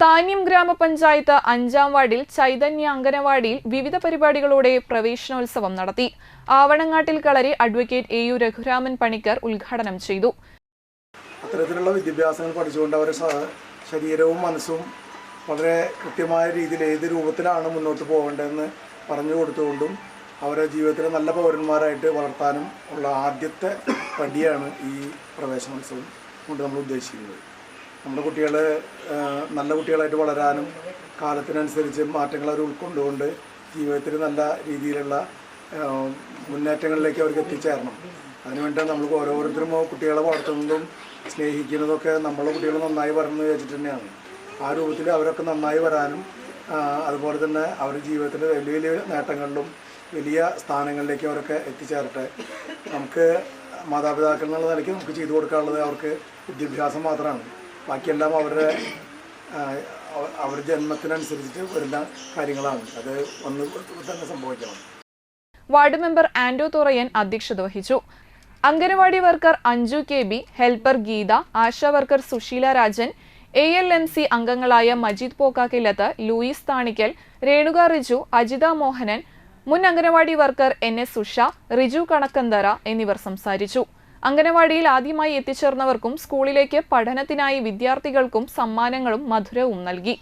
താന്യം ഗ്രാമപഞ്ചായത്ത് അഞ്ചാം വാർഡിൽ ചൈതന്യ അങ്കനവാടിയിൽ വിവിധ പരിപാടികളോടെ പ്രവേശനോത്സവം നടത്തി. Avanangattil Kalari advocate A U Raghuraman Panicker ഉദ്ഘാടനം ചെയ്തു. അത്തരത്തിലുള്ള വിദ്യാഭ്യാസങ്ങൾ പഠിച്ചുകൊണ്ട് അവരുടെ ശരീരവും മനസ്സും വളരെ കൃത്യമായ രീതിയിൽ ഏത് രൂപത്തിലാണ് മുന്നോട്ട് പോകേണ്ടതെന്ന് പറഞ്ഞു കൊടുത്തുകൊണ്ടും അവരെ ജീവിതത്തിലെ നല്ല പൗരന്മാരായിട്ട് വളർത്താനും ഉള്ള ആദ്യത്തെ പടിയാണ് ഈ പ്രവേശനോത്സവം കൊണ്ട് നമ്മൾ ഉദ്ദേശിക്കുന്നത്. നമ്മുടെ കുട്ടികൾ നല്ല കുട്ടികളായിട്ട് വളരാനും കാലത്തിനനുസരിച്ച് മാറ്റങ്ങൾ അവർ ഉൾക്കൊണ്ടുകൊണ്ട് ജീവിതത്തിൽ നല്ല രീതിയിലുള്ള മുന്നേറ്റങ്ങളിലേക്ക് അവർക്ക് എത്തിച്ചേരണം. അതിനുവേണ്ടിയാണ് നമ്മൾ ഓരോരുത്തരും കുട്ടികളെ വളർത്തുന്നതും സ്നേഹിക്കുന്നതൊക്കെ നമ്മളെ കുട്ടികൾ നന്നായി വരണം എന്ന് വെച്ചിട്ട് തന്നെയാണ്. ആ രൂപത്തിൽ അവരൊക്കെ നന്നായി വരാനും അതുപോലെ തന്നെ അവരുടെ ജീവിതത്തിന്റെ വലിയ വലിയ നേട്ടങ്ങളിലും വലിയ സ്ഥാനങ്ങളിലേക്ക് അവരൊക്കെ എത്തിച്ചേരട്ടെ. നമുക്ക് മാതാപിതാക്കൾ എന്നുള്ള നിലയ്ക്ക് നമുക്ക് ചെയ്തു കൊടുക്കാനുള്ളത് അവർക്ക് വിദ്യാഭ്യാസം മാത്രമാണ്. ബാക്കിയെല്ലാം അവരുടെ അവരുടെ ജന്മത്തിനനുസരിച്ചിട്ട് വരുന്ന കാര്യങ്ങളാണ്. അത് ഒന്ന് തന്നെ സംഭവിക്കണം. വാർഡ് മെമ്പർ ആൻഡോ തുറയൻ അധ്യക്ഷത വഹിച്ചു. Anganwadi worker Anju K B helper Geetha Asha worker Susheela Rajan A L M C അംഗങ്ങളായ മജീദ് പോക്കാക്കില്ലത്ത് ലൂയിസ് താണിക്കൽ രേണുക റിജു അജിത മോഹനൻ മുൻ anganwadi worker N S Usha Riju Kanakkanthara എന്നിവർ സംസാരിച്ചു. അംഗനവാടിയിൽ ആദ്യമായി എത്തിച്ചേർന്നവർക്കും സ്കൂളിലേക്ക് പഠനത്തിനായി വിദ്യാർത്ഥികൾക്കും സമ്മാനങ്ങളും മധുരവും നൽകി